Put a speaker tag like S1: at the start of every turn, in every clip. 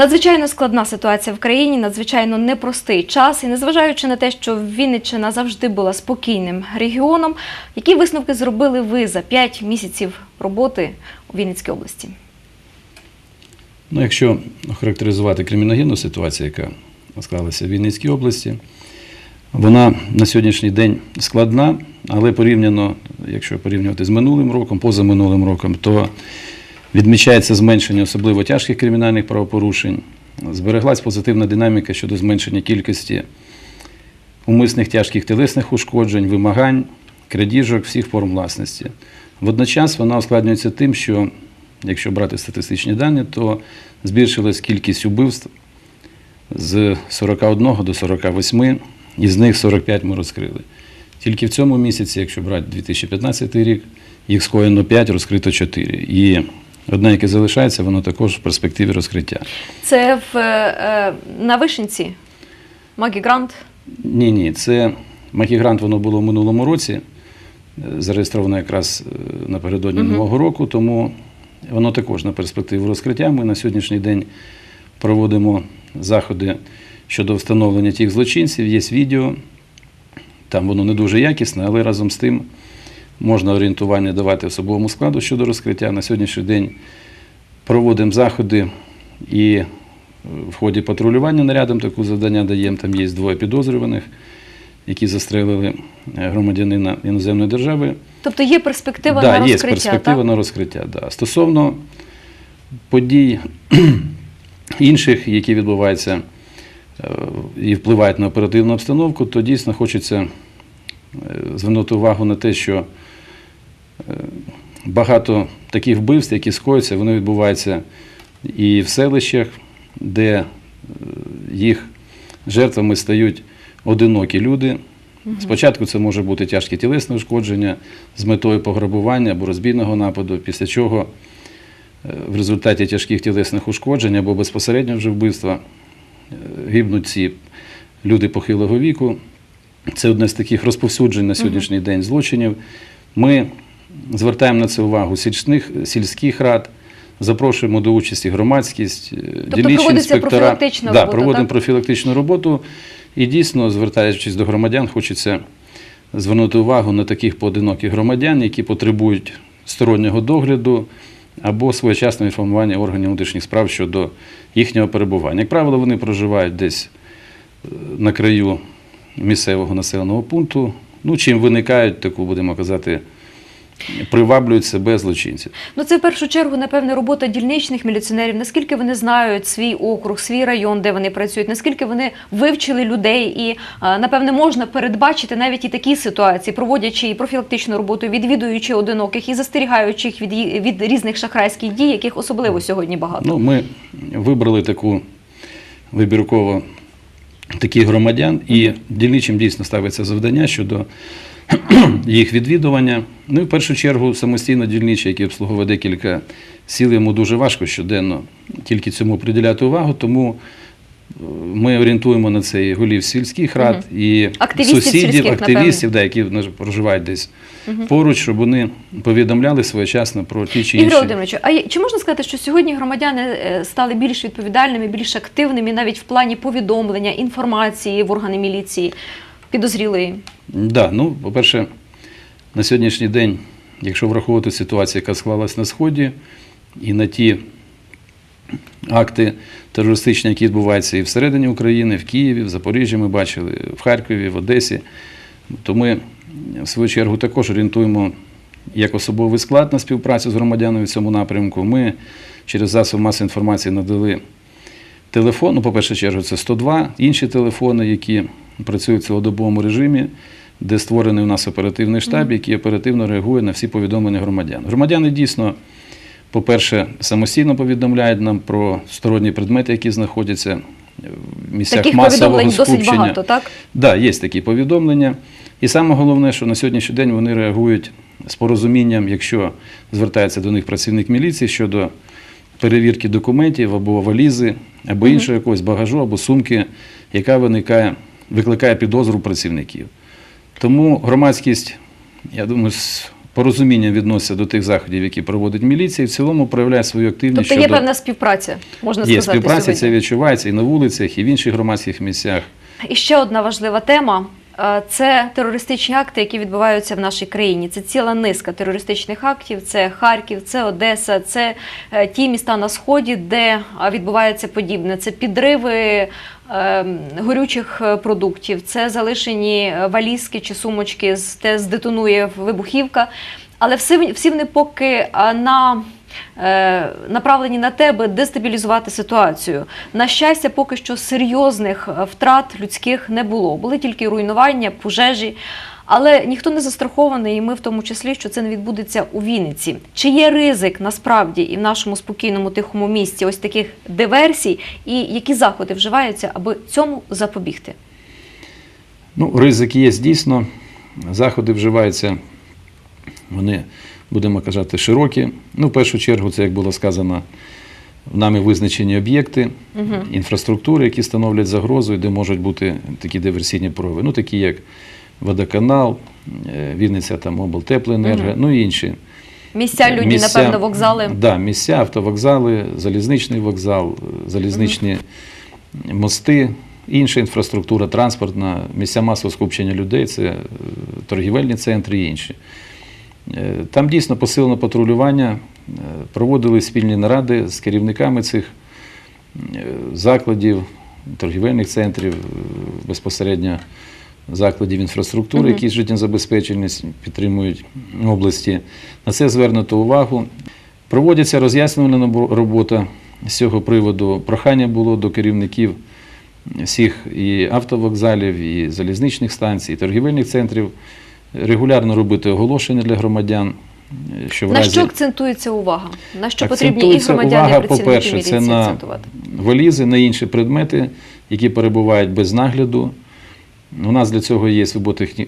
S1: Надзвичайно складна ситуація в країні, надзвичайно непростий час. І незважаючи на те, що Вінниччина завжди була спокійним регіоном, які висновки зробили ви за 5 місяців роботи у Вінницькій області?
S2: Ну, якщо охарактеризувати криміногенну ситуацію, яка склалася в Вінницькій області, вона на сьогоднішній день складна, але порівняно, якщо порівнювати з минулим роком, позаминулим роком, то відмічається зменшення особливо тяжких кримінальних правопорушень. Збереглась позитивна динаміка щодо зменшення кількості умисних тяжких тілесних ушкоджень, вимагань, крадіжок всіх форм власності. Водночас вона ускладнюється тим, що якщо брати статистичні дані, то збільшилась кількість убивств з 41 до 48, із них 45 ми розкрили. Тільки в цьому місяці, якщо брати 2015 рік, їх скоєно 5, розкрито 4. І одне, яке залишається, воно також в перспективі розкриття.
S1: Це в, е, на Вишенці, Магі Грант.
S2: Ні, ні, це Макігрант воно було в минулому році, е, зареєстровано якраз е, напередодні
S1: Мгм.
S2: Нового року, тому воно також на перспективу розкриття. Ми на сьогоднішній день проводимо заходи щодо встановлення тих злочинців. Є відео, там воно не дуже якісне, але разом з тим можна орієнтування давати особовому складу щодо розкриття. На сьогоднішній день проводимо заходи і е, в ході патрулювання нарядом таку завдання даємо. Там є двоє підозрюваних, які застрелили е, громадянина іноземної держави.
S1: Тобто є перспектива
S2: да,
S1: на
S2: є перспектива
S1: так?
S2: на розкриття. Да. Стосовно подій інших, які відбуваються е, і впливають на оперативну обстановку, то дійсно хочеться звернути увагу на те, що е, багато таких вбивств, які скоюються, вони відбуваються і в селищах, де е, їх жертвами стають одинокі люди. Спочатку це може бути тяжке тілесне ушкодження з метою пограбування або розбійного нападу, після чого е, в результаті тяжких тілесних ушкоджень або безпосередньо вже вбивства е, гибнуть ці люди похилого віку. Це одне з таких розповсюджень на сьогоднішній день злочинів. Ми звертаємо на це увагу сільських, сільських рад, запрошуємо до участі громадськість, е,
S1: Тобто
S2: дільничні інспектора.
S1: профілактична
S2: да, проводимо
S1: так?
S2: профілактичну роботу. І дійсно, звертаючись до громадян, хочеться звернути увагу на таких поодиноких громадян, які потребують стороннього догляду або своєчасного інформування органів внутрішніх справ щодо їхнього перебування. Як правило, вони проживають десь е, на краю місцевого населеного пункту. Ну, чим виникають таку, будемо казати, приваблюють себе злочинців.
S1: Ну це в першу чергу, напевне, робота дільничних міліціонерів. Наскільки вони знають свій округ, свій район, де вони працюють, наскільки вони вивчили людей, і напевне можна передбачити навіть і такі ситуації, проводячи і профілактичну роботу, відвідуючи одиноких і застерігаючи їх від, від різних шахрайських дій, яких особливо сьогодні багато.
S2: Ну, ми вибрали таку вибірково таких громадян, і дільничим дійсно ставиться завдання щодо їх відвідування. Ну і в першу чергу самостійно дільничий, який обслуговує декілька сіл, йому дуже важко щоденно тільки цьому приділяти увагу, тому ми орієнтуємо на це і голів сільських рад, і
S1: Активістів
S2: сусідів,
S1: сільських,
S2: активістів, да, які проживають десь поруч, щоб вони повідомляли своєчасно про ті чи інші.
S1: Ігор Володимирович, а чи можна сказати, що сьогодні громадяни е, стали більш відповідальними, більш активними навіть в плані повідомлення, інформації в органи міліції підозрілої?
S2: Да, ну, по-перше, на сьогоднішній день, якщо враховувати ситуацію, яка склалась на Сході, і на ті акти терористичні, які відбуваються і всередині України, в Києві, в Запоріжжі, ми бачили, в Харкові, в Одесі, то ми, в свою чергу, також орієнтуємо як особовий склад на співпрацю з громадянами в цьому напрямку. Ми через засоби масової інформації надали телефон, ну, по першу чергу, це 102, інші телефони, які працюють в цілодобовому режимі, де створений у нас оперативний штаб, який оперативно реагує на всі повідомлення громадян. Громадяни дійсно, по-перше, самостійно повідомляють нам про сторонні предмети, які знаходяться в місцях
S1: Таких
S2: масового
S1: повідомлень досить багато, так?
S2: Так, да, є такі повідомлення. І саме головне, що на сьогоднішній день вони реагують з порозумінням, якщо звертається до них працівник міліції щодо перевірки документів або валізи, або іншого якогось багажу, або сумки, яка виникає, викликає підозру працівників. Тому громадськість, я думаю, з порозумінням відноситься до тих заходів, які проводить міліція, і в цілому проявляє свою активність.
S1: Тобто є
S2: щодо...
S1: певна співпраця, можна
S2: Є
S1: сказати.
S2: співпраця,
S1: сьогодні.
S2: це відчувається і на вулицях, і в інших громадських місцях.
S1: І ще одна важлива тема. е, Це терористичні акти, які відбуваються в нашій країні. Це ціла низка терористичних актів. Це Харків, це Одеса, це е, ті міста на сході, де відбувається подібне. Це підриви горючих е, продуктів, це залишені е, валізки чи сумочки, де здетонує вибухівка. Але всі, всі вони поки на е, направлені на тебе дестабілізувати ситуацію. На щастя, поки що серйозних втрат людських не було. Були тільки руйнування, пожежі. Але ніхто не застрахований, і ми в тому числі, що це не відбудеться у Вінниці. Чи є ризик насправді і в нашому спокійному тихому місті ось таких диверсій, і які заходи вживаються, аби цьому запобігти?
S2: Ну, ризик є дійсно. Заходи вживаються, вони, будемо казати, широкі. Ну, в першу чергу, це, як було сказано, нами визначені об'єкти, інфраструктури, які становлять загрозу, і де можуть бути такі диверсійні прояви. Ну, такі як водоканал, е, Вінниця там облтеплоенерго, ну і інші.
S1: Місця людні, напевно, вокзали.
S2: Да, місця, автовокзали, залізничний вокзал, залізничні мости, інша інфраструктура, транспортна, місця масового скупчення людей, це е, торгівельні центри і інші. Е, Там дійсно посилено патрулювання, е, проводили спільні наради з керівниками цих е, закладів, торгівельних центрів, е, безпосередньо закладів інфраструктури, які життєзабезпеченість підтримують області. На це звернуто увагу. Проводиться роз'яснювальна робота з цього приводу. Прохання було до керівників всіх і автовокзалів, і залізничних станцій, і торгівельних центрів регулярно робити оголошення для громадян. е, Що в
S1: На
S2: разі
S1: що акцентується увага? На що потрібні і громадяни,
S2: увага,
S1: і працівники
S2: по-перше,
S1: міліції
S2: це на валізи, на інші предмети, які перебувають без нагляду. У нас для цього є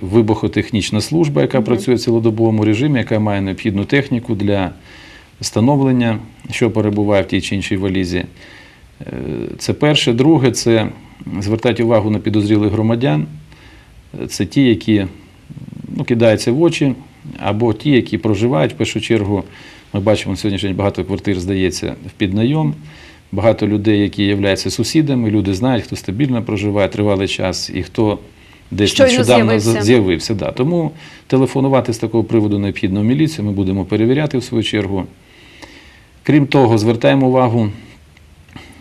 S2: вибухотехнічна служба, яка працює в цілодобовому режимі, яка має необхідну техніку для встановлення, що перебуває в тій чи іншій валізі. Е, Це перше. Друге, це звертати увагу на підозрілих громадян. Це ті, які ну, кидаються в очі, або ті, які проживають в першу чергу. Ми бачимо на сьогоднішній день багато квартир здається в піднайом. Багато людей, які являються сусідами, люди знають, хто стабільно проживає тривалий час і хто десь
S1: Щойно
S2: нещодавно
S1: з'явився.
S2: з'явився. Да. Тому телефонувати з такого приводу необхідно в міліцію, ми будемо перевіряти в свою чергу. Крім того, звертаємо увагу,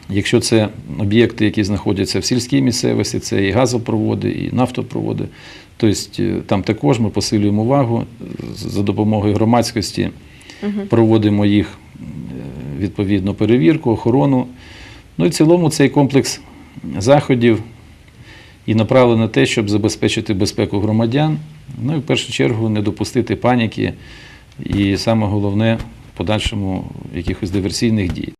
S2: якщо це об'єкти, які знаходяться в сільській місцевості, це і газопроводи, і нафтопроводи. Тобто е, там також ми посилюємо увагу за допомогою громадськості, проводимо їх відповідно перевірку, охорону. Ну і в цілому цей комплекс заходів і направлений на те, щоб забезпечити безпеку громадян. Ну і в першу чергу не допустити паніки і саме головне в подальшому якихось диверсійних дій.